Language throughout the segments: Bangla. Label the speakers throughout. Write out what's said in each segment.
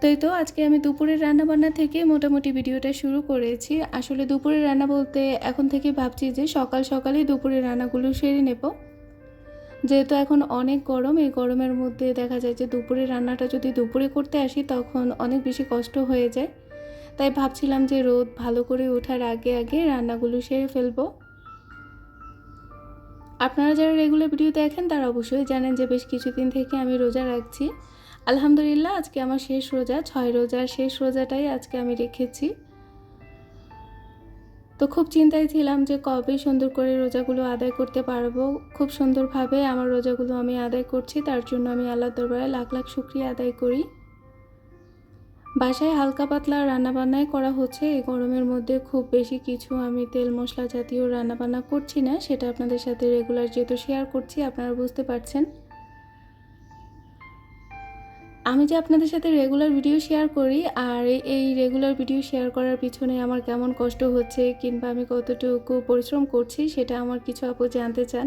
Speaker 1: তো এই তো আজকে আমি দুপুরের রান্নাবান্না থেকে মোটামুটি ভিডিওটা শুরু করেছি। আসলে দুপুরের রান্না বলতে এখন থেকে ভাবছি যে সকাল সকালেই দুপুরের রান্নাগুলো সেরে নেব। যেহেতু এখন অনেক গরম, এই গরমের মধ্যে দেখা যায় যে দুপুরের রান্নাটা যদি দুপুরে করতে আসি তখন অনেক বেশি কষ্ট হয়ে যায়। তাই ভাবছিলাম যে রোদ ভালো করে ওঠার আগে আগে রান্নাগুলো সেরে ফেলব। আপনারা যারা রেগুলার ভিডিও দেখেন তারা অবশ্যই জানেন যে বেশ কিছুদিন থেকে আমি রোজা রাখছি। আলহামদুলিল্লাহ, আজকে আমার শেষ রোজা, ছয় রোজার শেষ রোজাটাই আজকে আমি রেখেছি। তো খুব চিন্তায় ছিলাম যে কবে সুন্দর করে রোজাগুলো আদায় করতে পারব। খুব সুন্দরভাবে আমার রোজাগুলো আমি আদায় করছি, তার জন্য আমি আল্লাহ দরবারে লাখ লাখ শুক্রিয়া আদায় করি। বাসায় হালকা পাতলা রান্নাবান্নাই করা হচ্ছে, এই গরমের মধ্যে খুব বেশি কিছু আমি তেল মশলা জাতীয় রান্নাবান্না করছি না, সেটা আপনাদের সাথে রেগুলার যেহেতু শেয়ার করছি, আপনারা বুঝতে পারছেন। আমি যে আপনাদের সাথে রেগুলার ভিডিও শেয়ার করি আর এই রেগুলার ভিডিও শেয়ার করার পিছনে আমার কেমন কষ্ট হচ্ছে কিংবা আমি কতটুকু পরিশ্রম করছি সেটা আমার কিছু আপু জানতে চান।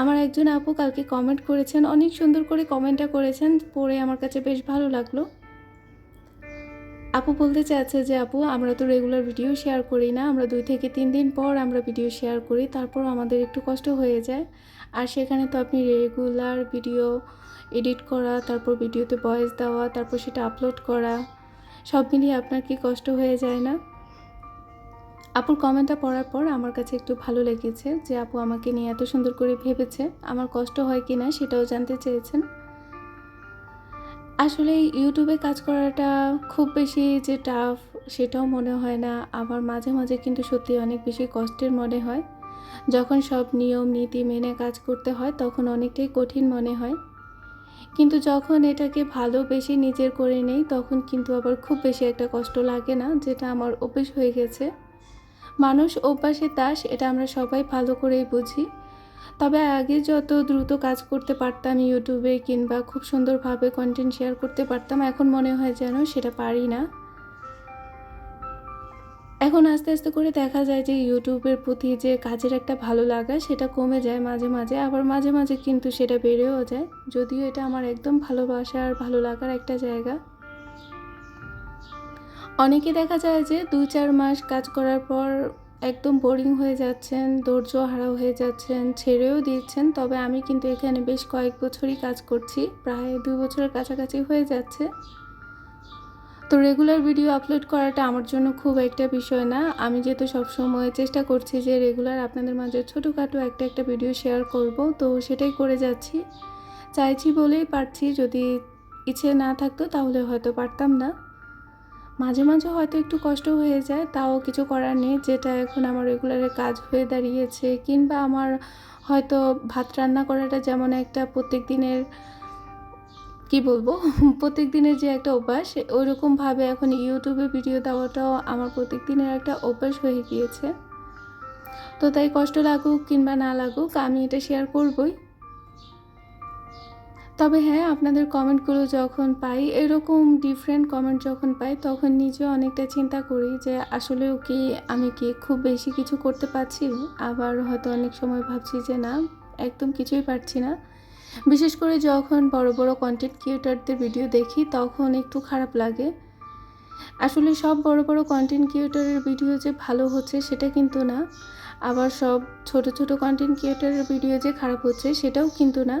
Speaker 1: আমার একজন আপু কালকে কমেন্ট করেছেন, অনেক সুন্দর করে কমেন্টটা করেছেন, পড়ে আমার কাছে বেশ ভালো লাগল। আপু বলতে চাচ্ছে যে, আপু, আমরা তো রেগুলার ভিডিও শেয়ার করি না, আমরা দুই থেকে তিন দিন পর আমরা ভিডিও শেয়ার করি তারপর আমাদের একটু কষ্ট হয়ে যায়। আর সেখানে তো আপনি রেগুলার ভিডিও এডিট করা, তারপর ভিডিওতে ভয়েস দেওয়া, তারপর সেটা আপলোড করা, সব মিলিয়ে আপনার কি কষ্ট হয়ে যায় না? আপুর কমেন্টটা পড়ার পর আমার কাছে একটু ভালো লেগেছে যে আপু আমাকে নিয়ে এত সুন্দর করে ভেবেছে, আমার কষ্ট হয় কি না সেটাও জানতে চেয়েছেন। আসলে ইউটিউবে কাজ করাটা খুব বেশি যে টাফ সেটাও মনে হয় না, আবার মাঝে মাঝে কিন্তু সত্যি অনেক বেশি কষ্টের মনে হয়। যখন সব নিয়ম, নীতি মেনে কাজ করতে হয়, তখন অনেকটাই কঠিন মনে হয়। কিন্তু যখন এটাকে ভালোবেসে নিজের করে নেই, তখন কিন্তু আবার খুব বেশি একটা কষ্ট লাগে না, যেটা আমার অভ্যেস হয়ে গেছে। মানুষ অভ্যাসে দাস, এটা আমরা সবাই ভালো করেই বুঝি। তবে আগে যত দ্রুত কাজ করতে পারতাম ইউটিউবে কিংবা খুব সুন্দরভাবে কন্টেন্ট শেয়ার করতে পারতাম, এখন মনে হয় যেন সেটা পারি না। এখন আস্তে আস্তে করে দেখা যায় যে ইউটিউবের প্রতি যে কাজের একটা ভালো লাগা, সেটা কমে যায় মাঝে মাঝে। আবার মাঝে মাঝে কিন্তু সেটা বেড়েও যায়। যদিও এটা আমার একদম ভালোবাসা আর ভালো লাগার একটা জায়গা। অনেকে দেখা যায় যে দু চার মাস কাজ করার পর একদম বোরিং হয়ে যাচ্ছেন, ধৈর্য হারা হয়ে যাচ্ছেন, ছেড়েও দিচ্ছেন। তবে আমি কিন্তু এখানে বেশ কয়েক বছরই কাজ করছি। প্রায় দুই বছরের কাছাকাছি হয়ে যাচ্ছে। তো রেগুলার ভিডিও আপলোড করাটা আমার জন্য খুব একটা বিষয় না। আমি যেহেতু সবসময় চেষ্টা করছি যে রেগুলার আপনাদের মাঝে ছোটোখাটো একটা একটা ভিডিও শেয়ার করব, তো সেটাই করে যাচ্ছি। চাইছি বলেই পারছি, যদি ইচ্ছে না থাকতো তাহলে হয়তো পারতাম না। মাঝে মাঝে হয়তো একটু কষ্ট হয়ে যায়, তাও কিছু করার নেই, যেটা এখন আমার রেগুলারের কাজ হয়ে দাঁড়িয়েছে। কিংবা আমার হয়তো ভাত রান্না করাটা যেমন একটা প্রত্যেক দিনের কি বলব? প্রত্যেক দিনের যে একটা অভ্যাস, ওইরকমভাবে এখন ইউটিউবে ভিডিও দেওয়াটাও আমার প্রত্যেক দিনের একটা অভ্যাস হয়ে গিয়েছে। তো তাই কষ্ট লাগুক কিংবা না লাগুক, আমি এটা শেয়ার করবই। তবে হ্যাঁ আপনাদের কমেন্টগুলো যখন পাই, এরকম ডিফারেন্ট কমেন্ট যখন পাই, তখন নিজেও অনেকটা চিন্তা করি যে আসলেও কি আমি কি খুব বেশি কিছু করতে পারছি? আবার হয়তো অনেক সময় ভাবছি যে না, একদম কিছুই পারছি না। বিশেষ করে যখন বড় বড় কন্টেন্ট ক্রিয়েটারদের ভিডিও দেখি, তখন একটু খারাপ লাগে। আসলে সব বড় বড় কন্টেন্ট ক্রিয়েটারের ভিডিও যে ভালো হচ্ছে সেটা কিন্তু না। আবার সব ছোট ছোট কন্টেন্ট ক্রিয়েটারের ভিডিও যে খারাপ হচ্ছে সেটাও কিন্তু না।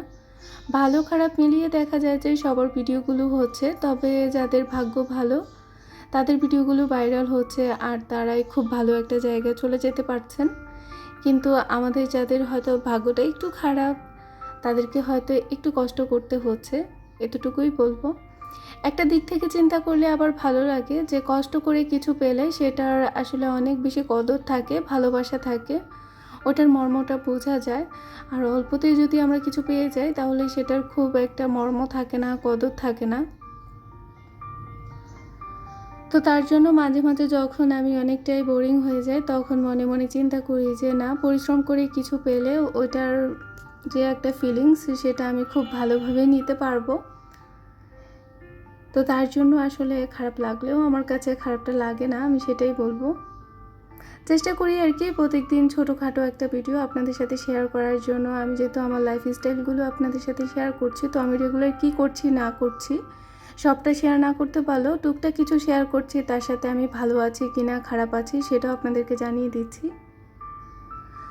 Speaker 1: ভালো খারাপ মিলিয়ে দেখা যায় যে সবার ভিডিওগুলো হচ্ছে, তবে যাদের ভাগ্য ভালো, তাদের ভিডিওগুলো ভাইরাল হচ্ছে আর তারাই খুব ভালো একটা জায়গায় চলে যেতে পারছেন। কিন্তু আমাদের যাদের হয়তো ভাগ্যটা একটু খারাপ তাদেরকে হয়তো একটু কষ্ট করতে হচ্ছে, এতটুকুই বলব। একটা দিক থেকে চিন্তা করলে আবার ভালো লাগে যে কষ্ট করে কিছু পেলে সেটার আসলে অনেক বেশি কদর থাকে, ভালোবাসা থাকে, ওটার মর্মটা বোঝা যায়। আর অল্পতেই যদি আমরা কিছু পেয়ে যাই তাহলে সেটার খুব একটা মর্ম থাকে না, কদর থাকে না। তো তার জন্য মাঝে মাঝে যখন আমি অনেকটাই বোরিং হয়ে যাই তখন মনে মনে চিন্তা করি যে না, পরিশ্রম করে কিছু পেলে ওইটার যে একটা ফিলিংস সেটা আমি খুব ভালোভাবে নিতে পারব। তো তার জন্য আসলে খারাপ লাগলেও আমার কাছে খারাপটা লাগে না, আমি সেটাই বলব। চেষ্টা করি আর কি, প্রত্যেকদিন ছোটোখাটো একটা ভিডিও আপনাদের সাথে শেয়ার করার জন্য। আমি যেহেতু আমার লাইফ স্টাইলগুলো আপনাদের সাথে শেয়ার করছি, তো আমি রেগুলার কী করছি, না করছি, সবটা শেয়ার না করতে পারলেও টুকটাক কিছু শেয়ার করছি, তার সাথে আমি ভালো আছি কি না খারাপ আছি, সেটাও আপনাদেরকে জানিয়ে দিচ্ছি।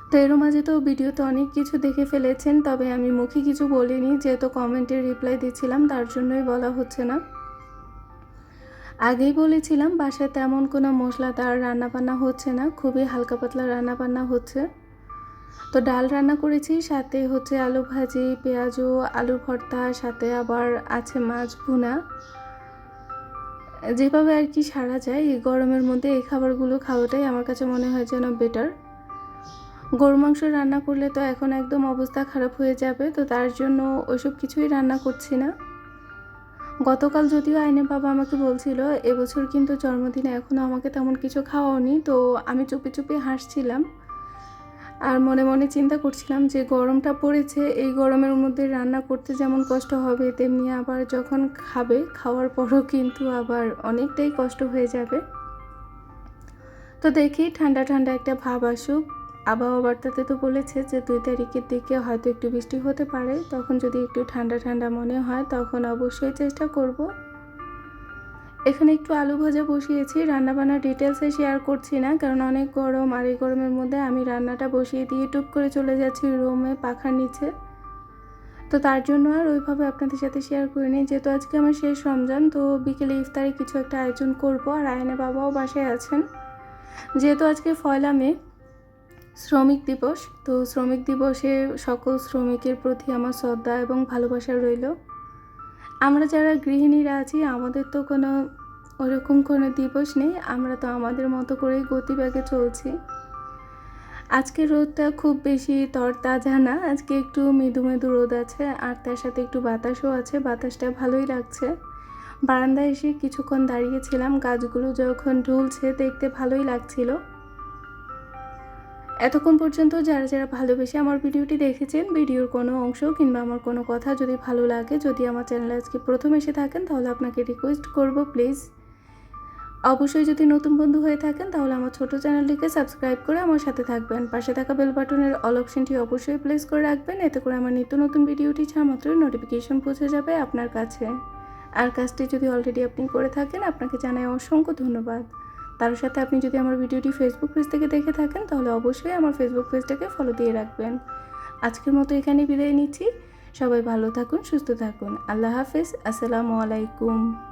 Speaker 1: তো এর মাঝে তো ভিডিওতে অনেক কিছু দেখে ফেলেছেন, তবে আমি মুখে কিছু বলিনি, যেহেতু কমেন্টে রিপ্লাই দিচ্ছিলাম, তার জন্যই বলা হচ্ছে না। আগেই বলেছিলাম, বাসায় তেমন কোনো মশলা মশলাদার রান্নাবান্না হচ্ছে না, খুবই হালকা পাতলা রান্নাবান্না হচ্ছে। তো ডাল রান্না করেছি, সাথে হচ্ছে আলু ভাজি, পেঁয়াজু আলু ভর্তা, সাথে আবার আছে মাছ ভুনা। যেভাবে আর কি সারা যায়, এই গরমের মধ্যে এই খাবারগুলো খাওয়াটাই আমার কাছে মনে হয় যেন বেটার গরু মাংস রান্না করলে তো এখন একদম অবস্থা খারাপ হয়ে যাবে, তো তার জন্য ওইসব কিছুই রান্না করছি না। গতকাল যদিও আইনের বাবা আমাকে বলছিল, এবছর কিন্তু জন্মদিনে এখনও আমাকে তেমন কিছু খাওয়াওনি, তো আমি চুপি চুপি হাসছিলাম। আর মনে মনে চিন্তা করছিলাম যে গরমটা পড়েছে, এই গরমের মধ্যে রান্না করতে যেমন কষ্ট হবে, তেমনি আবার যখন খাবে, খাওয়ার পরও কিন্তু আবার অনেকটাই কষ্ট হয়ে যাবে। তো দেখি ঠান্ডা ঠান্ডা একটা ভাব আসুক আবহাওয়া বার্তাতে তো বলেছে যে দুই তারিখের দিকে হয়তো একটু বৃষ্টি হতে পারে। তখন যদি একটু ঠান্ডা ঠান্ডা মনে হয়, তখন অবশ্যই চেষ্টা করব। এখানে একটু আলু ভাজা বসিয়েছি। রান্নাবান্নার ডিটেলসে শেয়ার করছি না, কারণ অনেক গরম আর এই গরমের মধ্যে আমি রান্নাটা বসিয়ে দিয়ে টুপ করে চলে যাচ্ছি রুমে পাখার নিচে। তো তার জন্য আর ওইভাবে আপনাদের সাথে শেয়ার করিনি। যেহেতু আজকে আমার শেষ রমজান, তো বিকেলে ইফতারে কিছু একটা আয়োজন করব। আর আয়নে বাবাও বাসায় আছেন। যেহেতু আজকে ফয়লা মে শ্রমিক দিবস। তো শ্রমিক দিবসে সকল শ্রমিকের প্রতি আমার শ্রদ্ধা এবং ভালোবাসা রইল। আমরা যারা গৃহিণীরা আছি, আমাদের তো কোনো ওরকম কোনো দিবস নেই। আমরা তো আমাদের মতো করেই গতিবেগে চলছি। আজকে রোদটা খুব বেশি তরতাজা না। আজকে একটু মৃদু মৃদু রোদ আছে, আর তার সাথে একটু বাতাসও আছে। বাতাসটা ভালোই লাগছে। বারান্দায় এসে কিছুক্ষণ দাঁড়িয়েছিলাম। গাছগুলো যখন ঢুলছে, দেখতে ভালোই লাগছিল। এতক্ষণ পর্যন্ত যারা যারা ভালোবেসে আমার ভিডিওটি দেখেছেন, ভিডিওর কোনো অংশ কিংবা আমার কোনো কথা যদি ভালো লাগে, যদি আমার চ্যানেলে আজকে প্রথম এসে থাকেন, তাহলে আপনাকে রিকোয়েস্ট করব প্লিজ অবশ্যই যদি নতুন বন্ধু হয়ে থাকেন, তাহলে আমার ছোট চ্যানেলটিকে সাবস্ক্রাইব করে আমার সাথে থাকবেন। পাশে থাকা বেল বাটনের অল অপশনটি অবশ্যই প্লেস করে রাখবেন, এতে করে আমার নিত্য নতুন ভিডিওটি ছাড়া মাত্রই নোটিফিকেশন পৌঁছে যাবে আপনার কাছে। আর কাজটি যদি অলরেডি আপনি করে থাকেন, আপনাকে জানাই অসংখ্য ধন্যবাদ। তার সাথে আপনি যদি আমার ভিডিওটি ফেসবুক পেজ থেকে দেখে থাকেন, তাহলে অবশ্যই আমার ফেসবুক পেজটাকে ফলো দিয়ে রাখবেন। আজকের মতো এখানে বিদায় নিচ্ছি। সবাই ভালো থাকুন, সুস্থ থাকুন। আল্লাহ হাফেজ। আসসালামু আলাইকুম।